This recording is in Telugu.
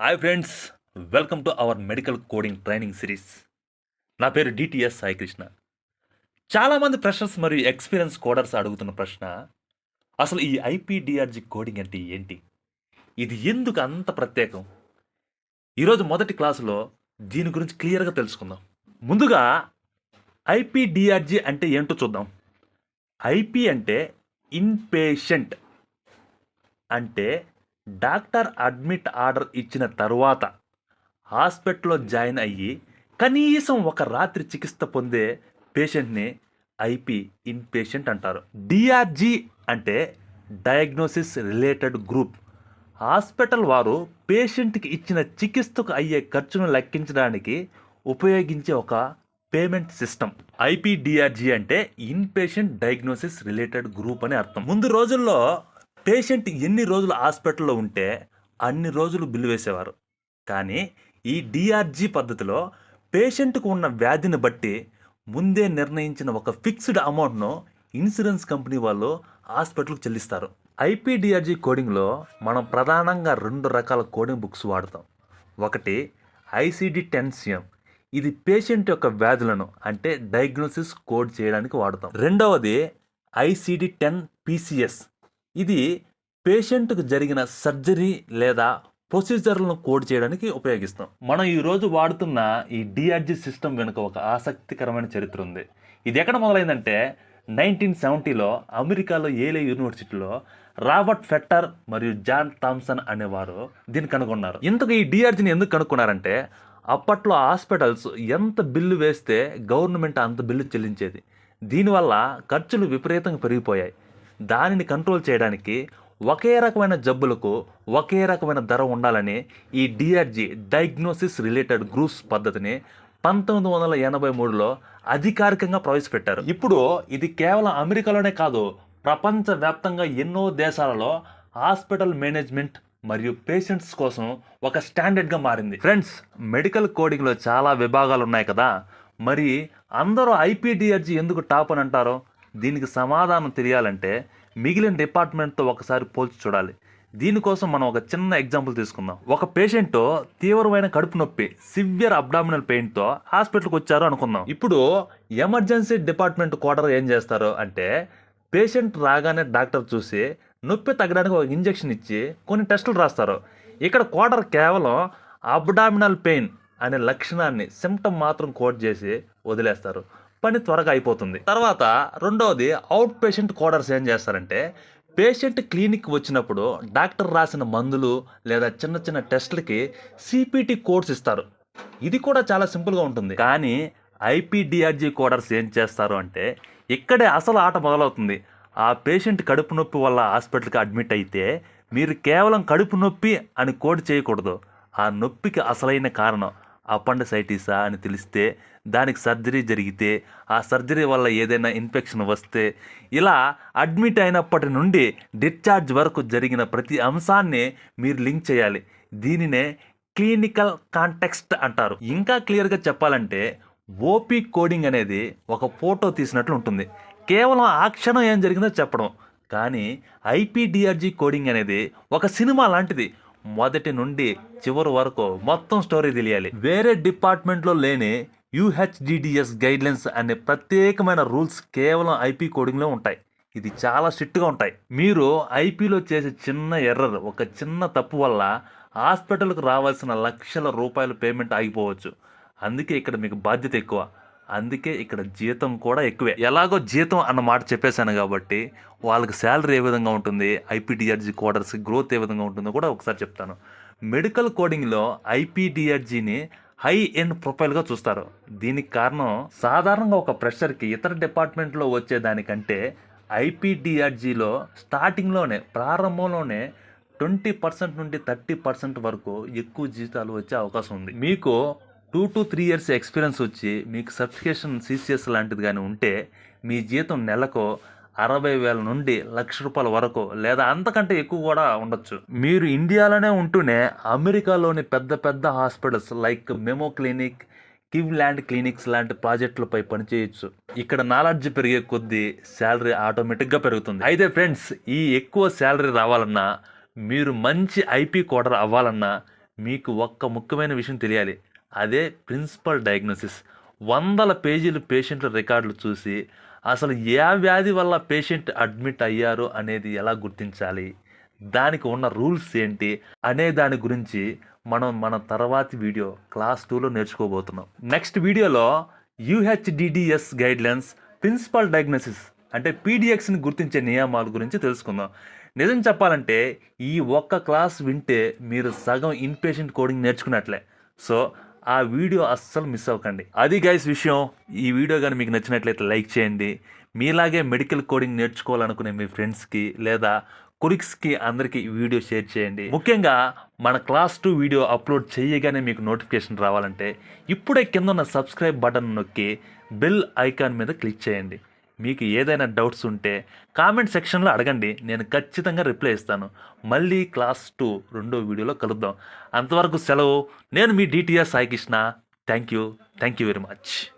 Hi friends welcome to our medical coding training series నా పేరు డిటిఎస్ సాయి కృష్ణ చాలామంది ఫ్రెషర్స్ మరియు ఎక్స్పీరియన్స్ కోడర్స్ అడుగుతున్న ప్రశ్న అసలు ఈ ఐపీడిఆర్జి కోడింగ్ అంటే ఏంటి? ఇది ఎందుకు అంత ప్రత్యేకం? ఈరోజు మొదటి క్లాసులో దీని గురించి క్లియర్గా తెలుసుకుందాం. ముందుగా ఐపీడిఆర్జి అంటే ఏంటో చూద్దాం. ఐపీ అంటే ఇన్పేషెంట్ అంటే డాక్టర్ అడ్మిట్ ఆర్డర్ ఇచ్చిన తరువాత హాస్పిటల్లో జాయిన్ అయ్యి కనీసం ఒక రాత్రి చికిత్స పొందే పేషెంట్ని ఐపీ ఇన్ పేషెంట్ అంటారు. డిఆర్జి అంటే డయాగ్నోసిస్ రిలేటెడ్ గ్రూప్. హాస్పిటల్ వారు పేషెంట్కి ఇచ్చిన చికిత్సకు అయ్యే ఖర్చును లెక్కించడానికి ఉపయోగించే ఒక పేమెంట్ సిస్టమ్. ఐపీడిఆర్జీ అంటే in patient diagnosis related group అని అర్థం. ముందు రోజుల్లో పేషెంట్ ఎన్ని రోజులు హాస్పిటల్లో ఉంటే అన్ని రోజులు బిల్లు వేసేవారు. కానీ ఈ డిఆర్జీ పద్ధతిలో పేషెంట్కు ఉన్న వ్యాధిని బట్టి ముందే నిర్ణయించిన ఒక ఫిక్స్డ్ అమౌంట్ను ఇన్సూరెన్స్ కంపెనీ వాళ్ళు హాస్పిటల్కి చెల్లిస్తారు. ఐపీడిఆర్జీ కోడింగ్లో మనం ప్రధానంగా రెండు రకాల కోడింగ్ బుక్స్ వాడతాం. ఒకటి ఐసిడి టెన్ సిఎం ఇది పేషెంట్ యొక్క వ్యాధులను అంటే డయాగ్నోసిస్ కోడ్ చేయడానికి వాడతాం. రెండవది ఐసిడి టెన్ పీసీఎస్. ఇది పేషెంట్కు జరిగిన సర్జరీ లేదా ప్రొసీజర్లను కోడ్ చేయడానికి ఉపయోగిస్తాం. మనం ఈరోజు వాడుతున్న ఈ డిఆర్జీ సిస్టమ్ వెనుక ఒక ఆసక్తికరమైన చరిత్ర ఉంది. ఇది ఎక్కడ మొదలైందంటే నైన్టీన్ సెవెంటీలో అమెరికాలో ఏలే యూనివర్సిటీలో రాబర్ట్ ఫెట్టర్ మరియు జాన్ థామ్సన్ అనేవారు దీన్ని కనుగొన్నారు. ఇంతకు ఈ డిఆర్జీని ఎందుకు కనుక్కున్నారంటే అప్పట్లో హాస్పిటల్స్ ఎంత బిల్లు వేస్తే గవర్నమెంట్ అంత బిల్లు చెల్లించేది. దీనివల్ల ఖర్చులు విపరీతంగా పెరిగిపోయాయి. దానిని కంట్రోల్ చేయడానికి ఒకే రకమైన జబ్బులకు ఒకే రకమైన ధర ఉండాలని ఈ డిఆర్జీ డయాగ్నోసిస్ రిలేటెడ్ గ్రూప్స్ పద్ధతిని పంతొమ్మిది వందల ఎనభై మూడులో అధికారికంగా ప్రవేశపెట్టారు. ఇప్పుడు ఇది కేవలం అమెరికాలోనే కాదు ప్రపంచవ్యాప్తంగా ఎన్నో దేశాలలో హాస్పిటల్ మేనేజ్మెంట్ మరియు పేషెంట్స్ కోసం ఒక స్టాండర్డ్గా మారింది. ఫ్రెండ్స్ మెడికల్ కోడింగ్లో చాలా విభాగాలు ఉన్నాయి కదా. మరి అందరూ ఐపీడిఆర్జీ ఎందుకు టాప్ అని అంటారో? దీనికి సమాధానం తెలియాలంటే మిగిలిన డిపార్ట్మెంట్తో ఒకసారి పోల్చి చూడాలి. దీనికోసం మనం ఒక చిన్న ఎగ్జాంపుల్ తీసుకుందాం. ఒక పేషెంట్ తీవ్రమైన కడుపు నొప్పి సివియర్ అబ్డామినల్ పెయిన్తో హాస్పిటల్కి వచ్చారు అనుకుందాం. ఇప్పుడు ఎమర్జెన్సీ డిపార్ట్మెంట్ కోడర్ ఏం చేస్తారు అంటే పేషెంట్ రాగానే డాక్టర్ చూసి నొప్పి తగ్గడానికి ఒక ఇంజెక్షన్ ఇచ్చి కొన్ని టెస్టులు రాస్తారు. ఇక్కడ కోడర్ కేవలం అబ్డామినల్ పెయిన్ అనే లక్షణాన్ని సిమ్టమ్ మాత్రం కోట్ చేసి వదిలేస్తారు. పని త్వరగా అయిపోతుంది. తర్వాత రెండవది అవుట్ పేషెంట్ కోడర్స్ ఏం చేస్తారంటే పేషెంట్ క్లినిక్ వచ్చినప్పుడు డాక్టర్ రాసిన మందులు లేదా చిన్న చిన్న టెస్ట్లకి సిపిటి కోడ్స్ ఇస్తారు. ఇది కూడా చాలా సింపుల్గా ఉంటుంది. కానీ ఐపీడిఆర్జీ కోడర్స్ ఏం చేస్తారు అంటే ఇక్కడే అసలు ఆట మొదలవుతుంది. ఆ పేషెంట్ కడుపు నొప్పి వల్ల హాస్పిటల్కి అడ్మిట్ అయితే మీరు కేవలం కడుపు నొప్పి అని కోడ్ చేయకూడదు. ఆ నొప్పికి అసలైన కారణం. అపెండిసైటిసా అని తెలిస్తే దానికి సర్జరీ జరిగితే ఆ సర్జరీ వల్ల ఏదైనా ఇన్ఫెక్షన్ వస్తే ఇలా అడ్మిట్ అయినప్పటి నుండి డిశ్చార్జ్ వరకు జరిగిన ప్రతి అంశాన్ని మీరు లింక్ చేయాలి. దీనినే క్లినికల్ కాంటెక్స్ట్ అంటారు. ఇంకా క్లియర్గా చెప్పాలంటే ఓపీ కోడింగ్ అనేది ఒక ఫోటో తీసినట్లు ఉంటుంది. కేవలం ఆ క్షణం ఏం జరిగిందో చెప్పడం. కానీ ఐపీడిఆర్జీ కోడింగ్ అనేది ఒక సినిమా లాంటిది. మొదటి నుండి చివరి వరకు మొత్తం స్టోరీ తెలియాలి. వేరే డిపార్ట్మెంట్లో లేని యూహెచ్డిడిఎస్ గైడ్లైన్స్ అనే ప్రత్యేకమైన రూల్స్ కేవలం ఐపీ కోడింగ్లో ఉంటాయి. ఇది చాలా స్ట్రిక్ట్గా ఉంటాయి. మీరు ఐపీలో చేసే చిన్న ఎర్రర్ ఒక చిన్న తప్పు వల్ల హాస్పిటల్కు రావాల్సిన లక్షల రూపాయల పేమెంట్ ఆగిపోవచ్చు. అందుకే ఇక్కడ మీకు బాధ్యత ఎక్కువ. అందుకే ఇక్కడ జీతం కూడా ఎక్కువే. ఎలాగో జీతం అన్న మాట చెప్పేశాను కాబట్టి వాళ్ళకి శాలరీ ఏ విధంగా ఉంటుంది ఐపీడిఆర్జీ కోడర్స్ గ్రోత్ ఏ విధంగా ఉంటుందో కూడా ఒకసారి చెప్తాను. మెడికల్ కోడింగ్లో ఐపీడిఆర్జీని హై ఎండ్ ప్రొఫైల్గా చూస్తారు. దీనికి కారణం సాధారణంగా ఒక ప్రెషర్కి ఇతర డిపార్ట్మెంట్లో వచ్చేదానికంటే ఐపీడిఆర్జీలో స్టార్టింగ్లోనే ప్రారంభంలోనే ట్వంటీ పర్సెంట్ నుండి థర్టీ పర్సెంట్ వరకు ఎక్కువ జీతాలు వచ్చే అవకాశం ఉంది. మీకు two to three years experience వచ్చి మీకు సర్టిఫికేషన్ సిసిఎస్ లాంటిది కానీ ఉంటే మీ జీతం నెలకు అరవై వేల నుండి లక్ష రూపాయల వరకు లేదా అంతకంటే ఎక్కువ కూడా ఉండొచ్చు. మీరు ఇండియాలోనే ఉంటూనే అమెరికాలోని పెద్ద పెద్ద hospitals like Mayo clinic Cleveland clinics లాంటి ప్రాజెక్టులపై పనిచేయొచ్చు. ఇక్కడ నాలెడ్జ్ పెరిగే కొద్దీ శాలరీ ఆటోమేటిక్గా పెరుగుతుంది. అయితే ఫ్రెండ్స్ ఈ ఎక్కువ శాలరీ రావాలన్నా మీరు మంచి ఐపీ కోడర్ అవ్వాలన్నా మీకు ఒక్క ముఖ్యమైన విషయం తెలియాలి. అదే ప్రిన్సిపల్ డయాగ్నోసిస్. వందల పేజీలు పేషెంట్ల రికార్డులు చూసి అసలు ఏ వ్యాధి వల్ల పేషెంట్ అడ్మిట్ అయ్యారు అనేది ఎలా గుర్తించాలి? దానికి ఉన్న రూల్స్ ఏంటి? అనే దాని గురించి మనం మన తర్వాతి వీడియో క్లాస్ టూలో నేర్చుకోబోతున్నాం. నెక్స్ట్ వీడియోలో యూహెచ్డిడిఎస్ గైడ్లైన్స్ ప్రిన్సిపల్ డయాగ్నోసిస్ అంటే పీడిఎక్స్ని గుర్తించే నియమాల గురించి తెలుసుకుందాం. నిజం చెప్పాలంటే ఈ ఒక్క క్లాస్ వింటే మీరు సగం ఇన్పేషెంట్ కోడింగ్ నేర్చుకున్నట్లే. సో ఆ వీడియో అస్సలు మిస్ అవ్వకండి. అది గైస్ విషయం. ఈ వీడియో కానీ మీకు నచ్చినట్లయితే లైక్ చేయండి. మీలాగే మెడికల్ కోడింగ్ నేర్చుకోవాలనుకునే మీ ఫ్రెండ్స్కి లేదా కొలిక్స్కి అందరికీ ఈ వీడియో షేర్ చేయండి. ముఖ్యంగా మన క్లాస్ టూ వీడియో అప్లోడ్ చేయగానే మీకు నోటిఫికేషన్ రావాలంటే ఇప్పుడే కింద ఉన్న సబ్స్క్రైబ్ బటన్ నొక్కి బెల్ ఐకాన్ మీద క్లిక్ చేయండి. మీకు ఏదైనా డౌట్స్ ఉంటే కామెంట్ సెక్షన్లో అడగండి. నేను ఖచ్చితంగా రిప్లై ఇస్తాను. మళ్ళీ క్లాస్ టూ రెండో వీడియోలో కలుద్దాం. అంతవరకు సెలవు. నేను మీ DTR Saikrishna. Thank you. Thank you very much.